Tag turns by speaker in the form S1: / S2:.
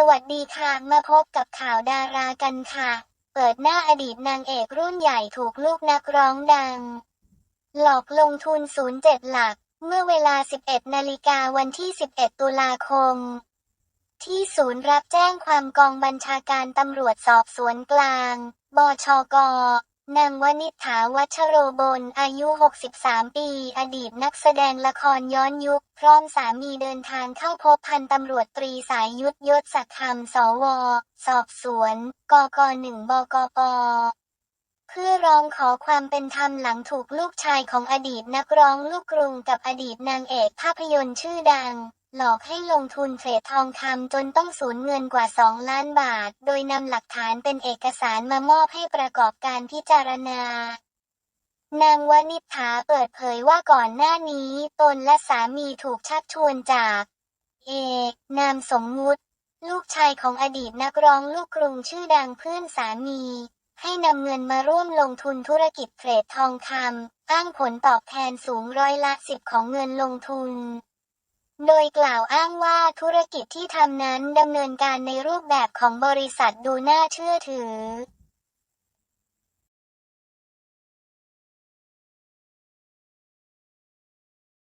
S1: สวัสดีค่ะ มาพบกับข่าวดารากันค่ะ เปิดหน้าอดีตนางเอกรุ่นใหญ่ถูกลูกนักร้องดัง หลอกลงทุน 07 หลัก เมื่อเวลา 11 นาฬิกาวันที่ 11 ตุลาคม ที่ศูนย์รับแจ้งความกองบัญชาการตำรวจสอบสวนกลาง บชก นางวนิษฐาวัชโรบลอายุ 63 ปี อดีตนักแสดงละครย้อนยุค พร้อมสามีเดินทางเข้าพบพันตำรวจตรีสายยุทธยศศักดิ์คำสว สอบสวน กกหนึ่งบกปเพื่อร้องขอความเป็นธรรมหลังถูกลูกชายของอดีตนักร้องลูกกรุงกับอดีตนางเอกภาพยนตร์ชื่อดัง หลอกให้ลงทุนเทรดทองคำจนต้องสูญเงินกว่า 2 ล้านบาท โดยนำหลักฐานเป็นเอกสารมามอบให้ประกอบการพิจารณา นางวนิษฐาเปิดเผยว่าก่อนหน้านี้ตนและสามีถูกชักชวนจาก เอกนามสมมุติ ลูกชายของอดีตนักร้องลูกกรุงชื่อดังเพื่อนสามี ให้นำเงินมาร่วมลงทุนธุรกิจเทรดทองคำอ้างผลตอบแทนสูงร้อยละสิบของเงินลงทุน โดยกล่าวอ้างว่าธุรกิจที่ทำนั้นดำเนินการในรูปแบบของบริษัทดูน่าเชื่อถือ